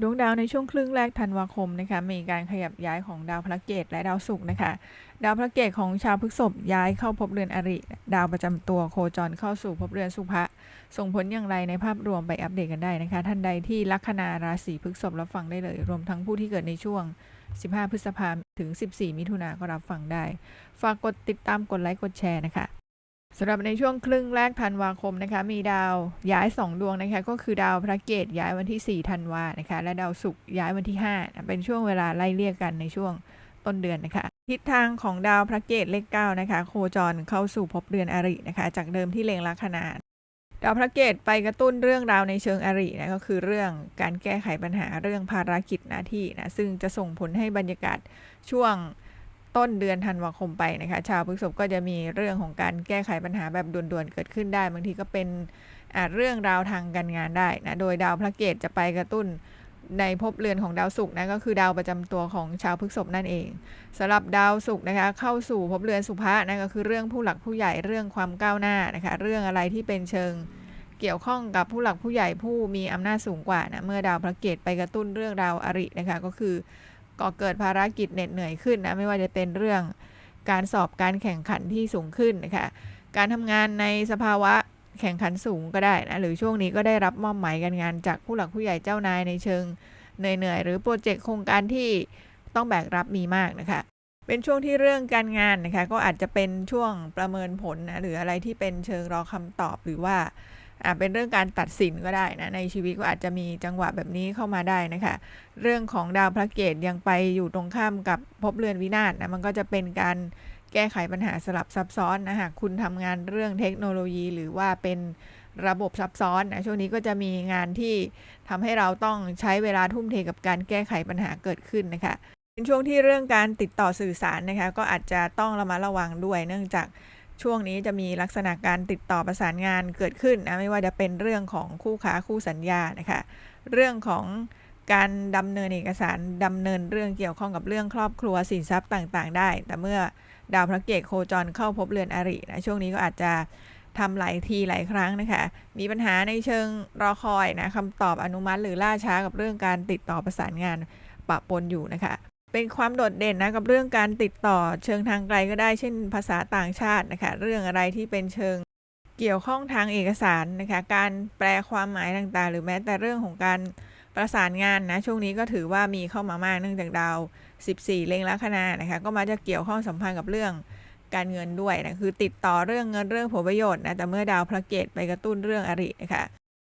ดวงดาวในช่วงครึ่งแรกธันวาคมนะคะมีการขยับย้ายของดาวพระเกตและดาวศุกร์นะคะ ดาวพระเกตของชาวพฤษภย้ายเข้าภพเรือนอริ ดาวประจำตัวโคจรเข้าสู่ภพเรือนสุภะส่งผลอย่างไรในภาพรวมไปอัปเดตกันได้นะคะ ท่านใดที่ลัคนาราศีพฤษภรับฟังได้เลย รวมทั้งผู้ที่เกิดในช่วง 15 พฤษภาคมถึง 14 มิถุนาก็รับฟังได้ ฝากกดติดตามกดไลค์กดแชร์นะคะ สำหรับในช่วงครึ่งแรกธันวาคมนะคะ มีดาวย้าย 2 ดวงนะคะ ก็คือดาวพระเกตย้ายวันที่ 4 ธันวานะคะ และดาวศุกร์ย้ายวันที่5นะเป็นช่วงเวลาไล่เรียกกันในช่วงต้นเดือนนะคะ ทิศทางของดาวพระเกตเลข9นะคะ โคจรเข้าสู่ภพเรือนอรินะคะ จากเดิมที่เล็งลัคนาดาวพระเกตไปกระตุ้นเรื่องราวในเชิงอรินะก็คือเรื่องการแก้ไขปัญหาเรื่องภารกิจหน้าที่นะซึ่งจะส่งผลให้บรรยากาศช่วง ต้นเดือนธันวาคมไปนะคะชาวพฤษภก็จะมีเรื่องของการแก้ไขปัญหาแบบด่วนๆเกิดขึ้นได้ บางทีก็เป็นเรื่องราวทางการงานได้นะโดยดาวพระเกตจะไปกระตุ้นในภพเรือนของดาวศุกร์นะก็คือดาวประจำตัวของชาวพฤษภนั่นเองสำหรับดาวศุกร์นะคะเข้าสู่ภพเรือนสุภะนะก็คือเรื่องผู้หลักผู้ใหญ่เรื่องความก้าวหน้านะคะเรื่องอะไรที่เป็นเชิงเกี่ยวข้องกับผู้หลักผู้ใหญ่ผู้มีอำนาจสูงกว่านะเมื่อดาวพระเกตไปกระตุ้นเรื่องราวอรินะคะก็คือ ก่อเกิดภารกิจเหน็ดเหนื่อยขึ้นนะไม่ว่าจะเป็นเรื่องการสอบการแข่งขันที่สูงขึ้นนะคะการทำงานในสภาวะแข่งขันสูงก็ได้นะหรือช่วงนี้ก็ได้รับมอบหมายการงานจากผู้หลักผู้ใหญ่เจ้านายในเชิงเหนื่อยๆหรือโปรเจกต์โครงการที่ต้องแบกรับมีมากนะคะเป็นช่วงที่เรื่องการงานนะคะก็อาจจะเป็นช่วงประเมินผลนะหรืออะไรที่เป็นเชิงรอคำตอบหรือว่า อ่าเป็นเรื่องการตัดสินก็ได้นะในชีวิตก็อาจจะมีจังหวะแบบนี้เข้ามาได้นะคะ เรื่องของดาวพระเกตยังไปอยู่ตรงข้ามกับภพเรือนวินาศนะมันก็จะเป็นการแก้ไขปัญหาสลับซับซ้อนนะหากคุณทำงานเรื่องเทคโนโลยีหรือว่าเป็นระบบซับซ้อนนะช่วงนี้ก็จะมีงานที่ทำให้เราต้องใช้เวลาทุ่มเทกับการแก้ไขปัญหาเกิดขึ้นนะคะเป็นช่วงที่เรื่องการติดต่อสื่อสารนะคะ ก็อาจจะต้องระมัดระวังด้วย เนื่องจาก ช่วงนี้จะมีลักษณะการติดต่อประสานงานเกิดขึ้นนะไม่ว่าจะเป็นเรื่องของคู่ค้าคู่สัญญานะคะเรื่องของการดำเนินเอกสารดำเนินเรื่องเกี่ยวข้องกับเรื่องครอบครัวสินทรัพย์ต่างๆ ได้ แต่เมื่อดาวพระเกตโคจรเข้าพบเรือนอรินะช่วงนี้ก็อาจจะทำหลายทีหลายครั้งนะคะ มีปัญหาในเชิงรอคอยนะคำตอบอนุมัติหรือล่าช้ากับเรื่องการติดต่อประสานงานปะปนอยู่นะคะ เป็นความโดดเด่นนะกับเรื่องการติดต่อเชิงทางไกลก็ได้เช่นภาษาต่างชาตินะคะเรื่องอะไรที่เป็นเชิงเกี่ยวข้องทางเอกสารนะคะการแปลความหมายต่างๆ หรือแม้แต่เรื่องของการประสานงานนะช่วงนี้ก็ถือว่ามีเข้ามามากเนื่องจากดาว 14 เล็งลัคนานะคะก็มาจะเกี่ยวข้องสัมพันธ์กับเรื่องการเงินด้วยนะคือติดต่อเรื่องเงินเรื่องผลประโยชน์นะแต่เมื่อดาวพระเกตไปกระตุ้นเรื่องอรินะคะ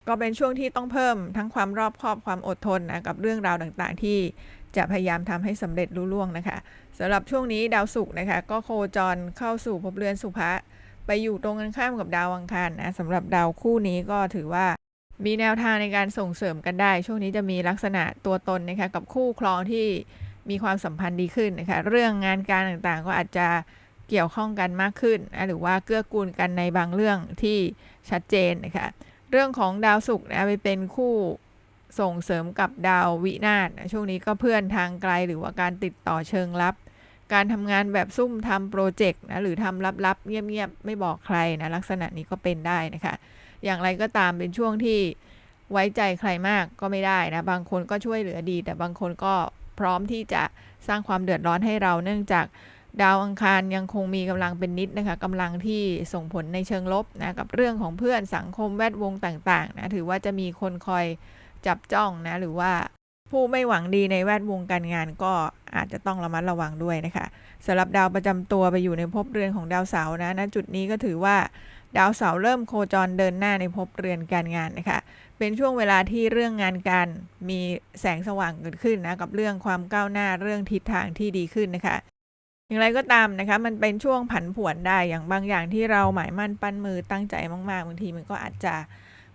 ก็เป็นช่วงที่ต้องเพิ่มทั้งความรอบคอบความอดทนนะกับเรื่องราวต่างๆ ที่ จะพยายามทำให้สำเร็จรุ่ล่วงนะคะสำหรับช่วงนี้ดาวศุกร์นะคะ ก็โคจรเข้าสู่ภพเรือนสุภะไปอยู่ตรงกันข้ามกับดาวอังคารนะสำหรับดาวคู่นี้ก็ถือว่ามีแนวทางในการส่งเสริมกันได้ ช่วงนี้จะมีลักษณะตัวตนนะคะกับคู่ครองที่มีความสัมพันธ์ดีขึ้นนะคะเรื่องงานการต่างๆก็อาจจะเกี่ยวข้องกันมากขึ้นนะหรือว่าเกื้อกูลกันในบางเรื่องที่ชัดเจนนะคะเรื่องของดาวศุกร์นะไปเป็นคู่ ส่งเสริมกับดาววินาศช่วงนี้ก็เพื่อนทางไกลหรือว่าการติดต่อเชิงลับ การทำงานแบบซุ่มทำโปรเจกต์นะหรือทำลับๆเงียบๆไม่บอกใครนะลักษณะนี้ก็เป็นได้นะคะ อย่างไรก็ตามเป็นช่วงที่ไว้ใจใครมากก็ไม่ได้นะ บางคนก็ช่วยเหลือดี แต่บางคนก็พร้อมที่จะสร้างความเดือดร้อนให้เราเนื่องจากดาวอังคารยังคงมีกำลังเป็นนิดนะคะกำลังที่ส่งผลในเชิงลบนะกับเรื่องของเพื่อนสังคมแวดวงต่างๆนะถือว่าจะมีคนคอย จับจ้องนะหรือว่าผู้ไม่หวังดีในแวดวงการงานก็อาจจะต้องระมัดระวังด้วยนะคะสำหรับดาวประจำตัวไปอยู่ในภพเรือนของดาวเสาร์นะณจุดนี้ก็ถือว่าดาวเสาร์เริ่มโคจรเดินหน้าในภพเรือนการงานนะคะเป็นช่วงเวลาที่เรื่องงานการมีแสงสว่างเกิดขึ้นนะกับเรื่องความก้าวหน้าเรื่องทิศทางที่ดีขึ้นนะคะอย่างไรก็ตามนะคะ มันเป็นช่วงผันผวนได้อย่างบางอย่างที่เราหมายมั่นปั้นมือตั้งใจมากๆบางทีมันก็อาจจะ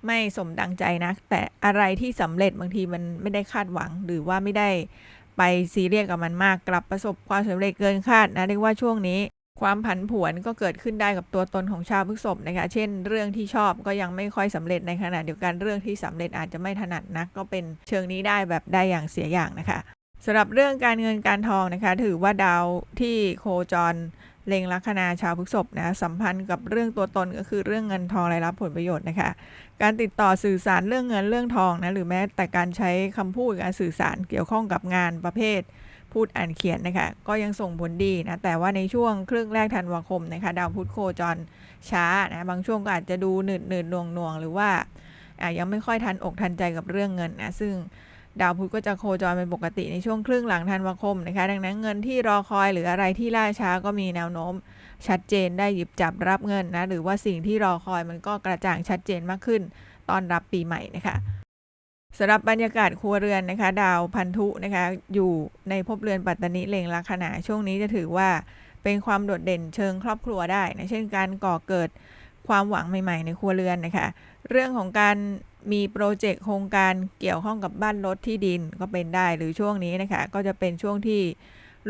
ไม่สมดังใจนะแต่อะไรที่สำเร็จบางทีมันไม่ได้คาดหวัง หรือว่าไม่ได้ไปซีเรียสกับมันมากกลับประสบความสำเร็จเกินคาดนะเรียกว่าช่วงนี้ ความผันผวนก็เกิดขึ้นได้กับตัวตนของชาวพฤษภนะคะ เช่น เรื่องที่ชอบก็ยังไม่ค่อยสำเร็จในขณะเดียวกันเรื่องที่สำเร็จอาจจะไม่ถนัดนัก ก็เป็นเชิงนี้ได้แบบได้อย่างเสียอย่างนะคะสำหรับเรื่องการเงินการทองนะคะ ถือว่าดาวที่โคจร เล็งลัคนาชาวพฤษภนะสัมพันธ์กับเรื่องตัวตนก็คือเรื่องเงินทองรายรับผลประโยชน์นะคะ การติดต่อสื่อสารเรื่องเงินเรื่องทองนะหรือแม้แต่การใช้คำพูดการสื่อสารเกี่ยวข้องกับงานประเภท พูดอ่านเขียนนะคะ ก็ยังส่งผลดีนะแต่ว่าในช่วงครึ่งแรกธันวาคมนะคะดาวพุธโคจรช้านะบางช่วงก็อาจจะดูหนืดหนืดหน่วงหน่วงหรือว่าอะยังไม่ค่อยทันอกทันใจกับเรื่องเงินนะซึ่ง ดาวพุธก็จะโคจรเป็นปกติในช่วงครึ่งหลังธันวาคมนะคะ ดังนั้นเงินที่รอคอยหรืออะไรที่ล่าช้าก็มีแนวโน้ม ชัดเจนได้หยิบจับรับเงินนะ หรือว่าสิ่งที่รอคอยมันก็กระจ่างชัดเจนมากขึ้น ตอนรับปีใหม่นะคะสำหรับบรรยากาศครัวเรือนนะคะ ดาวพันธุนะคะ อยู่ในภพเรือนปัตตนิเลงลัคนาช่วงนี้จะถือว่าเป็นความโดดเด่นเชิงครอบครัวได้นะเช่นการก่อเกิดความหวังใหม่ ๆ ในครัวเรือนนะคะ เรื่องของการ มีโปรเจกต์โครงการเกี่ยวข้องกับบ้านรถที่ดินก็เป็นได้หรือช่วงนี้นะคะ ก็จะเป็นช่วงที่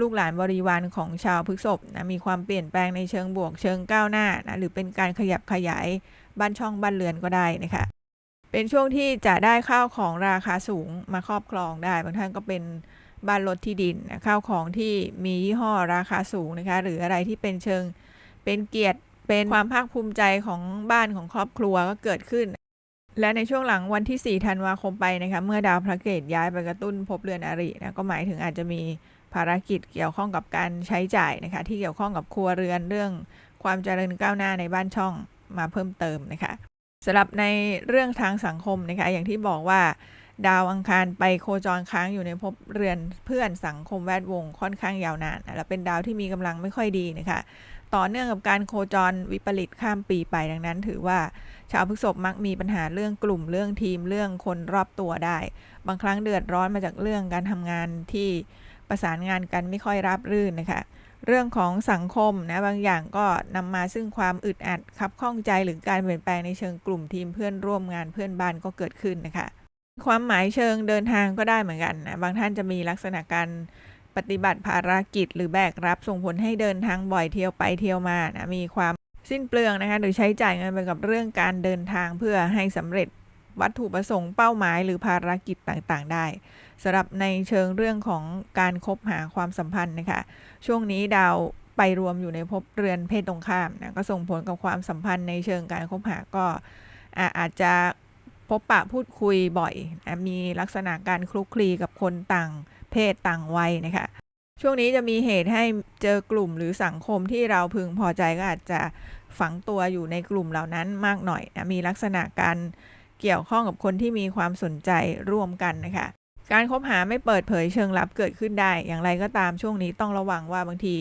ลูกหลานบริวารของชาวพฤษภนะมีความเปลี่ยนแปลงในเชิงบวกเชิงก้าวหน้านะหรือเป็นการขยับขยายบ้านช่องบ้านเรือนก็ได้นะคะเป็นช่วงที่จะได้ข้าวของราคาสูงมาครอบครองได้บางท่านก็เป็นบ้านรถที่ดินนะข้าวของที่มียี่ห้อราคาสูงนะคะ หรืออะไรที่เป็นเชิงเป็นเกียรติเป็นความภาคภูมิใจของบ้านของครอบครัวก็เกิดขึ้น และในช่วงหลังวันที่ 4 ธันวาคมไปนะคะเมื่อดาวพระเกตย้ายไปกระตุ้นภพเรือนอรินะก็หมายถึงอาจจะมีภารกิจเกี่ยวข้องกับการใช้จ่ายนะคะที่เกี่ยวข้องกับครัวเรือนเรื่องความเจริญก้าวหน้าในบ้านช่องมาเพิ่มเติมนะคะสำหรับในเรื่องทางสังคมนะคะอย่างที่บอกว่า ดาวอังคารไปโคจรค้างอยู่ในภพเรือนเพื่อนสังคมแวดวงค่อนข้างยาวนานและเป็นดาวที่มีกำลังไม่ค่อยดีนะคะต่อเนื่องกับการโคจรวิปริตข้ามปีไปดังนั้น ถือว่าชาวพฤษภมักมีปัญหาเรื่องกลุ่มเรื่องทีมเรื่องคนรอบตัวได้ บางครั้งเดือดร้อนมาจากเรื่องการทำงานที่ประสานงานกันไม่ค่อยราบรื่นนะคะเรื่องของสังคมนะบางอย่างก็นำมาซึ่งความอึดอัดคับข้องใจหรือการเปลี่ยนแปลงในเชิงกลุ่มทีมเพื่อนร่วมงานเพื่อนบ้านก็เกิดขึ้นนะคะ ความหมายเชิงเดินทางก็ได้เหมือนกันนะ บางท่านจะมีลักษณะการปฏิบัติภารกิจหรือแบกรับส่งผลให้เดินทางบ่อยเที่ยวไปเที่ยวมานะมีความสิ้นเปลืองนะคะหรือใช้จ่ายเงินไปกับเรื่องการเดินทางเพื่อให้สำเร็จวัตถุประสงค์เป้าหมายหรือภารกิจต่างๆ ได้สำหรับในเชิงเรื่องของการคบหาความสัมพันธ์นะคะช่วงนี้ดาวไปรวมอยู่ในภพเรือนเพศตรงข้ามนะก็ส่งผลกับความสัมพันธ์ในเชิงการคบหาก็อาจจะ พบปะพูดคุยบ่อย มีลักษณะการคลุกคลีกับคนต่างเพศต่างวัยนะคะ ช่วงนี้จะมีเหตุให้เจอกลุ่มหรือสังคมที่เราพึงพอใจก็อาจจะฝังตัวอยู่ในกลุ่มเหล่านั้นมากหน่อยนะมีลักษณะการเกี่ยวข้องกับคนที่มีความสนใจร่วมกันนะคะ การคบหาไม่เปิดเผยเชิงลับเกิดขึ้นได้ อย่างไรก็ตามช่วงนี้ต้องระวังว่าบางที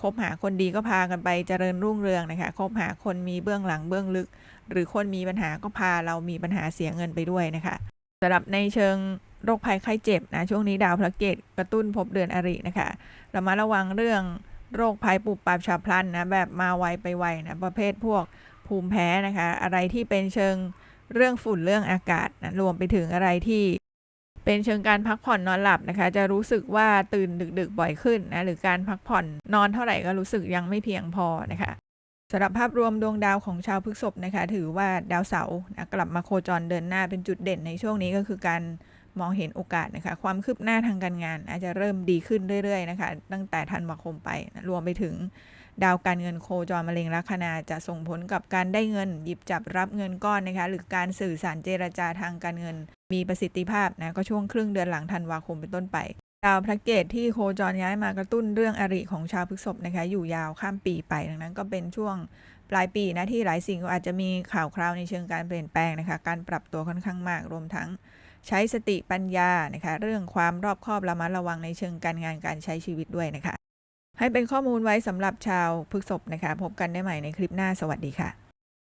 คบหาคนดีก็พากันไปเจริญรุ่งเรืองนะคะ คบหาคนมีเบื้องหลังเบื้องลึก หรือคนมีปัญหาก็พาเรามีปัญหาเสียเงินไปด้วยนะคะสำหรับในเชิงโรคภัยไข้เจ็บนะช่วงนี้ดาวพระเกตกระตุ้นพบเดือนอรินะคะเรามาระวังเรื่องโรคภัยปุบปับฉับพลันนะแบบมาไวไปไวนะประเภทพวกภูมิแพ้นะคะอะไรที่เป็นเชิงเรื่องฝุ่นเรื่องอากาศนะรวมไปถึงอะไรที่เป็นเชิงการพักผ่อนนอนหลับนะคะ จะรู้สึกว่าตื่นดึกๆบ่อยขึ้นนะหรือการพักผ่อนนอนเท่าไหร่ก็รู้สึกยังไม่เพียงพอนะคะ สำหรับภาพรวมดวงดาวของชาวพฤษภนะคะ ถือว่าดาวเสาร์กลับมาโคจรเดินหน้าเป็นจุดเด่นในช่วงนี้ก็คือการมองเห็นโอกาสนะคะ ความคืบหน้าทางการงาน อาจจะเริ่มดีขึ้นเรื่อยๆนะคะ ตั้งแต่ธันวาคมไปนะรวมไปถึง ดาวการเงินโคจรมะเร็งลัคนาจะส่งผลกับการได้เงิน หยิบจับรับเงินก้อนนะคะ หรือการสื่อสารเจรจาทางการเงิน มีประสิทธิภาพนะก็ช่วงครึ่งเดือนหลังธันวาคมเป็นต้นไป ดาวพระเกตที่โคจรย้ายมากระตุ้นเรื่องอริของชาวพฤษภนะคะอยู่ยาวข้ามปีไปดังนั้นก็เป็นช่วงปลายปีนะที่หลายสิ่งก็อาจจะมีข่าวคราวในเชิงการเปลี่ยนแปลงนะคะการปรับตัวค่อนข้างมากรวมทั้งใช้สติปัญญานะคะเรื่องความรอบคอบระมัดระวังในเชิงการงานการใช้ชีวิตด้วยนะคะ ให้เป็นข้อมูลไว้สำหรับชาวพฤษภนะคะ พบกันได้ใหม่ในคลิปหน้าสวัสดีค่ะ